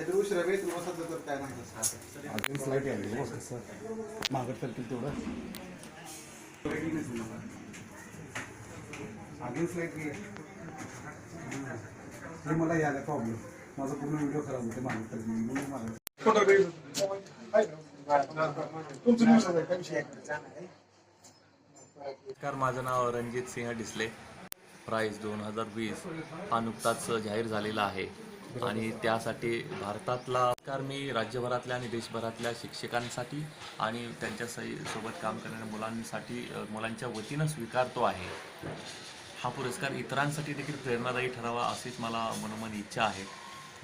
उशिरा वेळ तुला बसायचं तर काय नाही. अजून आली हो कसं मागं चालतील तेवढं. अजून स्लाईट हे मला यायला प्रॉब्लेम माझा पूर्ण व्हिडिओ खराब होते मागं तर. म्हणून मला नमस्कार माझं नाव रणजित सिंह डिसले. प्राईज दोन हजार वीस हा नुकताच जाहीर झालेला आहे. आणि त्यासाठी भारतातला कार मी राज्यभरातल्या आणि देशभरातल्या शिक्षकांसाठी आणि त्यांच्या सही सोबत काम करणाऱ्या मुलांसाठी मुलांच्या वतीनं स्वीकारतो आहे. हा पुरस्कार इतरांसाठी देखील प्रेरणादायी ठरावा अशीच मला मनोमन इच्छा आहे.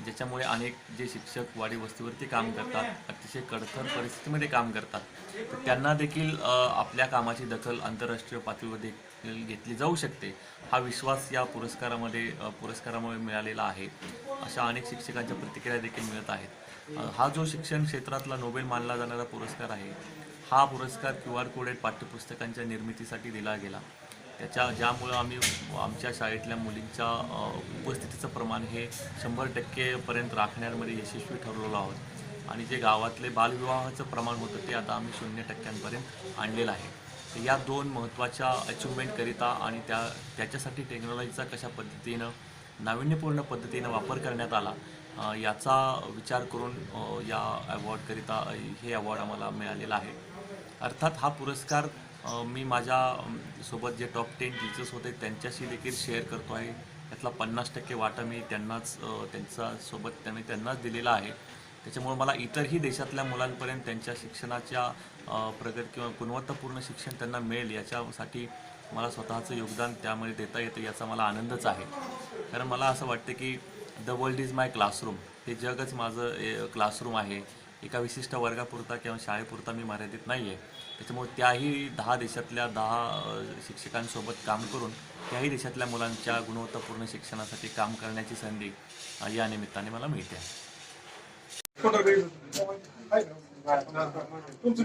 ज्याच्यामुळे अनेक जे शिक्षक वाडी वस्तीवरती काम करतात अतिशय कडखर परिस्थितीमध्ये काम करतात. तर त्यांना देखील आपल्या कामाची दखल आंतरराष्ट्रीय पातळीवर देखील घेतली जाऊ शकते. हा विश्वास या पुरस्कारामध्ये पुरस्कारामुळे मिळालेला आहे. अशा अनेक शिक्षकांच्या प्रतिक्रिया देखील मिळत आहेत. हा जो शिक्षण क्षेत्रातला नोबेल मानला जाणारा पुरस्कार आहे हा पुरस्कार क्यू आर कोडेड पाठ्यपुस्तकांच्या निर्मितीसाठी दिला गेला. त्याच्या ज्यामुळं आम्ही आमच्या शाळेतल्या मुलींच्या उपस्थितीचं प्रमाण हे शंभर टक्केपर्यंत राखण्यामध्ये यशस्वी ठरलेलो आहोत. आणि जे गावातले बालविवाहाचं प्रमाण होतं ते आता आम्ही शून्य टक्क्यांपर्यंत आणलेलं आहे. या दोन महत्त्वाच्या अचिव्हमेंटकरिता आणि त्या त्याच्यासाठी टेक्नॉलॉजीचा कशा पद्धतीनं नाविन्यपूर्ण पद्धतीनं वापर करण्यात आला याचा विचार करून या अवॉर्डकरिता हे अवॉर्ड आम्हाला मिळालेला आहे. अर्थात हा पुरस्कार मी माझ्या सोबत जे टॉप टेन टीचर्स होते त्यांच्याशी देखील शेअर करतो आहे. त्यातला पन्नास टक्के वाटा मी त्यांनाच त्यांचा सोबत त्यांनी त्यांनाच दिलेला आहे. त्याच्यामुळे मला इतरही देशातल्या मुलांपर्यंत त्यांच्या शिक्षणाच्या प्रगत किंवा गुणवत्तापूर्ण शिक्षण त्यांना मिळेल याच्यासाठी मला स्वतःचं योगदान त्यामध्ये देता येतं याचा मला आनंदच आहे. कारण मला असं वाटतं की the world is my classroom हे जगच माझं क्लासरूम आहे. एका विशिष्ट वर्गापुरता किंवा शाळेपुरता मी मर्यादित नाही आहे त्याच्यामुळे त्याही दहा देशातल्या दहा शिक्षकांसोबत काम करून त्याही देशातल्या मुलांच्या गुणवत्तापूर्ण शिक्षणासाठी काम करण्याची संधी या निमित्ताने मला मिळते. आहे तुमचं